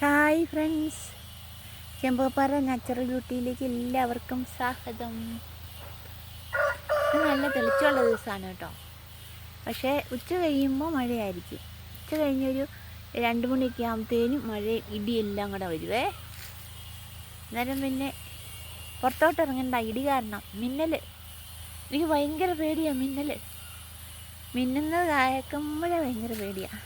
Hi friends. Chempoppara natural ബ്യൂട്ടിയിലേക്ക് എല്ലാവർക്കും സ്വാഗതം. നല്ല തെളിച്ചുള്ള ദിവസമാണ് കേട്ടോ. പക്ഷേ ഉച്ച കഴിയുമ്പോൾ മഴയായിരിക്കും. ഉച്ച കഴിഞ്ഞൊരു രണ്ട് മണിയൊക്കെ ആകുമ്പോഴത്തേനും മഴ ഇടിയെല്ലാം കൂടെ വരുവേ അന്നേരം പിന്നെ പുറത്തോട്ട് ഇറങ്ങണ്ട ഇടി കാരണം മിന്നൽ എനിക്ക് ഭയങ്കര പേടിയാണ് മിന്നൽ മിന്നുന്നത് കേൾക്കുമ്പോഴേ ഭയങ്കര പേടിയാണ്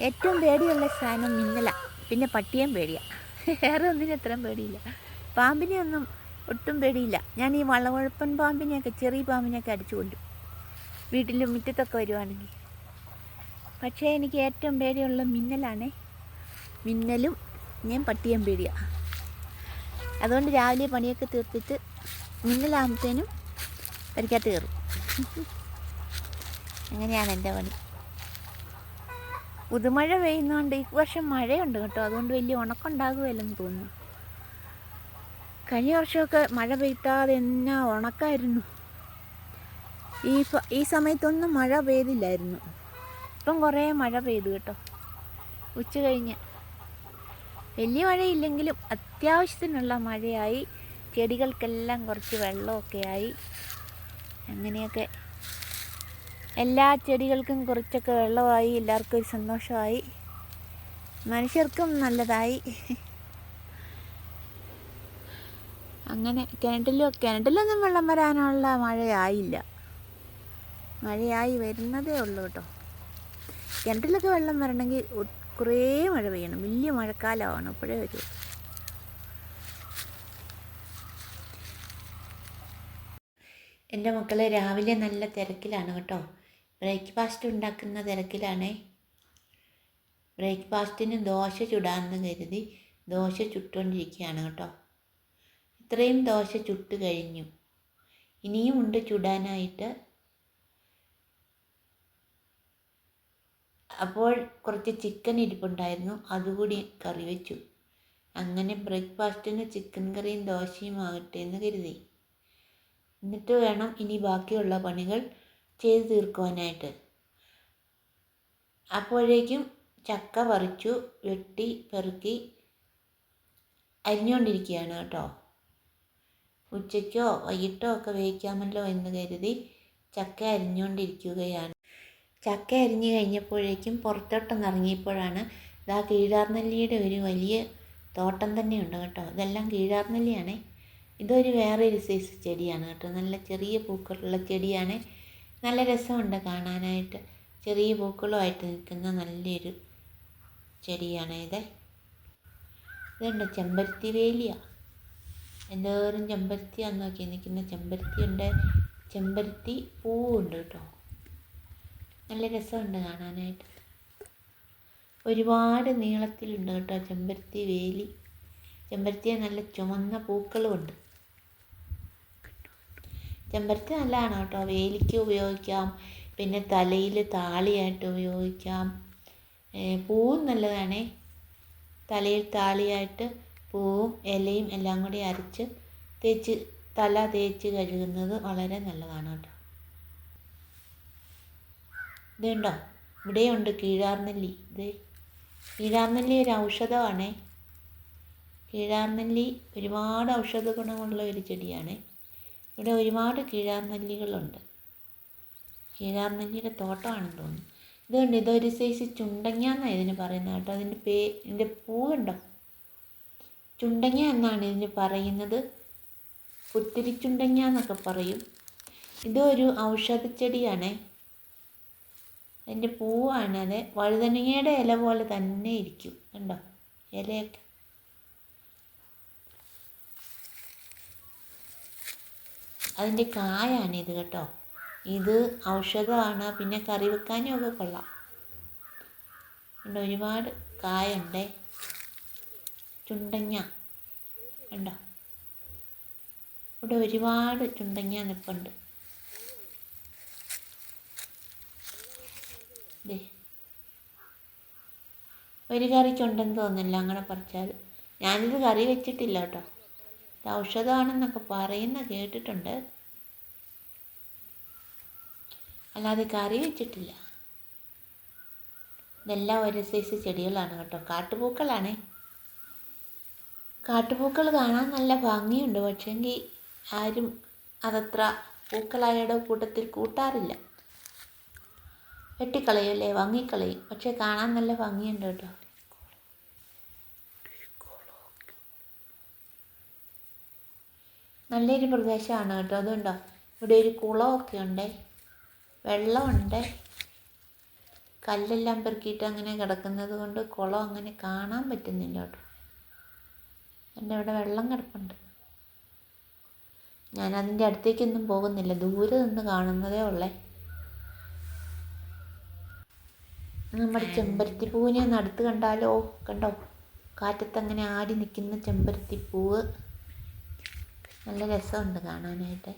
ഏറ്റവും പേടിയുള്ള സാധനം മിന്നല. പിന്നെ പട്ടിയും പേടിയാണ് വേറെ ഒന്നിനും അത്രയും പേടിയില്ല. പാമ്പിനെ ഒന്നും ഒട്ടും പേടിയില്ല. ഞാൻ ഈ വളവഴപ്പൻ പാമ്പിനെയൊക്കെ ചെറിയ പാമ്പിനെയൊക്കെ അടിച്ചു കൊല്ലും. വീട്ടിലും മുറ്റത്തൊക്കെ വരുവാണെങ്കിൽ. പക്ഷേ എനിക്ക് ഏറ്റവും പേടിയുള്ള മിന്നലാണേ. മിന്നലും ഞാൻ പട്ടിയും പേടിയാണ് അതുകൊണ്ട് രാവിലെ പണിയൊക്കെ തീർത്തിട്ട് മിന്നലാകുമ്പത്തേനും പരിക്കാത്ത കയറും. അങ്ങനെയാണ് എന്റെ പണി. പുതുമഴ പെയ്യുന്നതുകൊണ്ട് ഈ വർഷം മഴയുണ്ട് കേട്ടോ. അതുകൊണ്ട് വലിയ ഉണക്കുണ്ടാകുമല്ലെന്ന് തോന്നുന്നു. കഴിഞ്ഞ വർഷമൊക്കെ മഴ പെയ്ത്താതെ എന്നാ ഉണക്കായിരുന്നു? ഈ ഈ സമയത്തൊന്നും മഴ പെയ്തില്ലായിരുന്നു. ഇപ്പം കുറേ മഴ പെയ്തു കേട്ടോ. ഉച്ച കഴിഞ്ഞ്. വലിയ മഴയില്ലെങ്കിലും അത്യാവശ്യത്തിനുള്ള മഴയായി. ചെടികൾക്കെല്ലാം കുറച്ച് വെള്ളമൊക്കെ ആയി അങ്ങനെയൊക്കെ എല്ലാ ചെടികൾക്കും കുറച്ചൊക്കെ വെള്ളമായി എല്ലാവർക്കും ഒരു സന്തോഷമായി. മനുഷ്യർക്കും നല്ലതായി. അങ്ങനെ കിണറ്റിലും കിണറ്റിലൊന്നും വെള്ളം വരാനുള്ള മഴയായില്ല. മഴയായി വരുന്നതേ ഉള്ളൂ കേട്ടോ. കിണറ്റിലൊക്കെ വെള്ളം വരണമെങ്കിൽ കുറേ മഴ പെയ്യണം. വലിയ മഴക്കാലമാണ് അപ്പോഴേ വരൂ എന്റെ മക്കളെ രാവിലെ നല്ല തിരക്കിലാണ് കേട്ടോ. ബ്രേക്ക്ഫാസ്റ്റ് ഉണ്ടാക്കുന്ന തിരക്കിലാണ്. ബ്രേക്ക്ഫാസ്റ്റിന് ദോശ ചുടാമെന്ന് കരുതി ദോശ ചുട്ടുകൊണ്ടിരിക്കുകയാണ് കേട്ടോ. ഇത്രയും ദോശ ചുട്ട് കഴിഞ്ഞു. ഇനിയും ഉണ്ട് ചുടാനായിട്ട്. അപ്പോൾ കുറച്ച് ചിക്കൻ ഇരിപ്പുണ്ടായിരുന്നു. അതുകൂടി കറി വെച്ചു. അങ്ങനെ ബ്രേക്ക്ഫാസ്റ്റിന് ചിക്കൻ കറിയും ദോശയും ആകട്ടെ എന്ന് കരുതി. എന്നിട്ട് വേണം ഇനി ബാക്കിയുള്ള പണികൾ ചെയ്തു തീർക്കുവാനായിട്ട്. അപ്പോഴേക്കും ചക്ക പറിച്ചു വെട്ടി പെറുക്കി അരിഞ്ഞുകൊണ്ടിരിക്കുകയാണ് കേട്ടോ. ഉച്ചയ്ക്കോ വൈകിട്ടോ ഒക്കെ വേവിക്കാമല്ലോ എന്ന് കരുതി ചക്ക അരിഞ്ഞുകൊണ്ടിരിക്കുകയാണ്. ചക്ക അരിഞ്ഞു കഴിഞ്ഞപ്പോഴേക്കും പുറത്തോട്ടൊന്ന് ഇറങ്ങിയപ്പോഴാണ് ഇതാ കീഴാർനെല്ലിയുടെ ഒരു വലിയ തോട്ടം തന്നെ ഉണ്ട് കേട്ടോ. ഇതെല്ലാം കീഴാർനെല്ലിയാണേ. ഇതൊരു വേറെ ഒരു സൈസ് ചെടിയാണ് കേട്ടോ. നല്ല ചെറിയ പൂക്കളുള്ള ചെടിയാണ്. നല്ല രസമുണ്ട് കാണാനായിട്ട്. ചെറിയ പൂക്കളുമായിട്ട് നിൽക്കുന്ന നല്ലൊരു ചെടിയാണ് ഇത്. ഇതുണ്ട് ചെമ്പരത്തി വേലിയ. എന്തോരം ചെമ്പരത്തിയാന്ന് നോക്കി നിൽക്കുന്ന ചെമ്പരത്തി ഉണ്ട് ചെമ്പരത്തി പൂവുണ്ട് കേട്ടോ. നല്ല രസമുണ്ട് കാണാനായിട്ട്. ഒരുപാട് നീളത്തിലുണ്ട് കേട്ടോ ചെമ്പരത്തി വേലി. ചെമ്പരത്തിയെ നല്ല ചുമന്ന പൂക്കളുമുണ്ട്. ചെമ്പരത്തി നല്ലതാണ് കേട്ടോ. വേലിക്ക് ഉപയോഗിക്കാം. പിന്നെ തലയിൽ താളിയായിട്ട് ഉപയോഗിക്കാം. പൂവും നല്ലതാണ്. തലയിൽ താളിയായിട്ട് പൂവും ഇലയും എല്ലാം കൂടി അരച്ച് തേച്ച് തല തേച്ച് കഴുകുന്നത് വളരെ നല്ലതാണ് കേട്ടോ. ഇതുണ്ടോ ഇവിടെയുണ്ട് കീഴാർനെല്ലി. ഇത് കീഴാർനെല്ലി ഒരു ഔഷധമാണേ. കീഴാർനെല്ലി ഒരുപാട് ഔഷധ ഗുണമുള്ള ഒരു ചെടിയാണ്. ഇവിടെ ഒരുപാട് കീഴാർനെല്ലികളുണ്ട് കീഴാർനെല്ലിയുടെ തോട്ടമാണെന്ന് തോന്നുന്നു. ഇതുകൊണ്ട് ഇതൊരു സൈസ് ചുണ്ടങ്ങ എന്നാണ് ഇതിന് പറയുന്നത് കേട്ടോ. അതിന്റെ പേ ഇതിന്റെ പൂവുണ്ടോ ചുണ്ടങ്ങ എന്നാണ് ഇതിന് പറയുന്നത്. പുത്തിരി ചുണ്ടങ്ങ എന്നൊക്കെ പറയും. ഇതൊരു ഔഷധച്ചെടിയാണേ അതിന്റെ പൂവാണ്. അത് വഴുതനങ്ങയുടെ ഇല പോലെ തന്നെ ഇരിക്കും. കണ്ടോ? ഇലയൊക്കെ. അതിന്റെ കായാണ് ഇത് കേട്ടോ. ഇത് ഔഷധമാണ് പിന്നെ കറി വെക്കാനും ഒക്കെ കൊള്ളാം. ഉണ്ട് ഒരുപാട് കായുണ്ടേ. ചുണ്ടങ്ങ. ഉണ്ടോ ഇവിടെ ഒരുപാട് ചുണ്ടങ്ങ നിൽപ്പുണ്ട് ദേ. ഒരു കറിക്കുണ്ടെന്ന് തോന്നില്ല അങ്ങനെ പറിച്ചാൽ. ഞാനിത് കറി വെച്ചിട്ടില്ല കേട്ടോ. ഔഷധമാണെന്നൊക്കെ പറയുന്ന കേട്ടിട്ടുണ്ട്. അല്ലാതെ കറി വെച്ചിട്ടില്ല. ഇതെല്ലാം ഒരു സൈസ് ചെടികളാണ് കേട്ടോ. കാട്ടുപൂക്കളാണേ. കാട്ടുപൂക്കൾ കാണാൻ നല്ല ഭംഗിയുണ്ട്. പക്ഷേങ്കിൽ ആരും അതത്ര പൂക്കളായുടെ കൂട്ടത്തിൽ കൂട്ടാറില്ല. വെട്ടിക്കളയും അല്ലേ? വാങ്ങിക്കളയും. പക്ഷേ കാണാൻ നല്ല ഭംഗിയുണ്ട് കേട്ടോ. നല്ലൊരു പ്രദേശമാണ് കേട്ടോ. അതുണ്ടോ? ഇവിടെ ഒരു കുളമൊക്കെ ഉണ്ട്. വെള്ളമുണ്ട്. കല്ലെല്ലാം പെറുക്കിയിട്ട് അങ്ങനെ കിടക്കുന്നത് കൊണ്ട് കുളം അങ്ങനെ കാണാൻ പറ്റുന്നില്ല കേട്ടോ. എന്റെ ഇവിടെ വെള്ളം കിടപ്പുണ്ട്. ഞാൻ അതിന്റെ അടുത്തേക്കൊന്നും പോകുന്നില്ല. ദൂരെ നിന്ന് കാണുന്നതേ ഉള്ളേ. നമ്മുടെ ചെമ്പരത്തി പൂവിനെ ഒന്ന് അടുത്ത് കണ്ടാലോ? കണ്ടോ? കാറ്റത്ത് അങ്ങനെ ആടി നിൽക്കുന്ന ചെമ്പരത്തി പൂവ് നല്ല രസമുണ്ട് കാണാനായിട്ട്.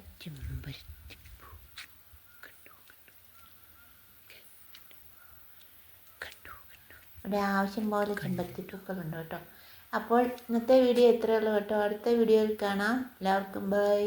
ഇവിടെ ആവശ്യം പോലെ ചെമ്പരത്തിപ്പൂക്കളുണ്ട് കേട്ടോ. അപ്പോൾ ഇന്നത്തെ വീഡിയോ ഇത്രയേ ഉള്ളൂ കേട്ടോ. അടുത്ത വീഡിയോയിൽ കാണാം. എല്ലാവർക്കും ബൈ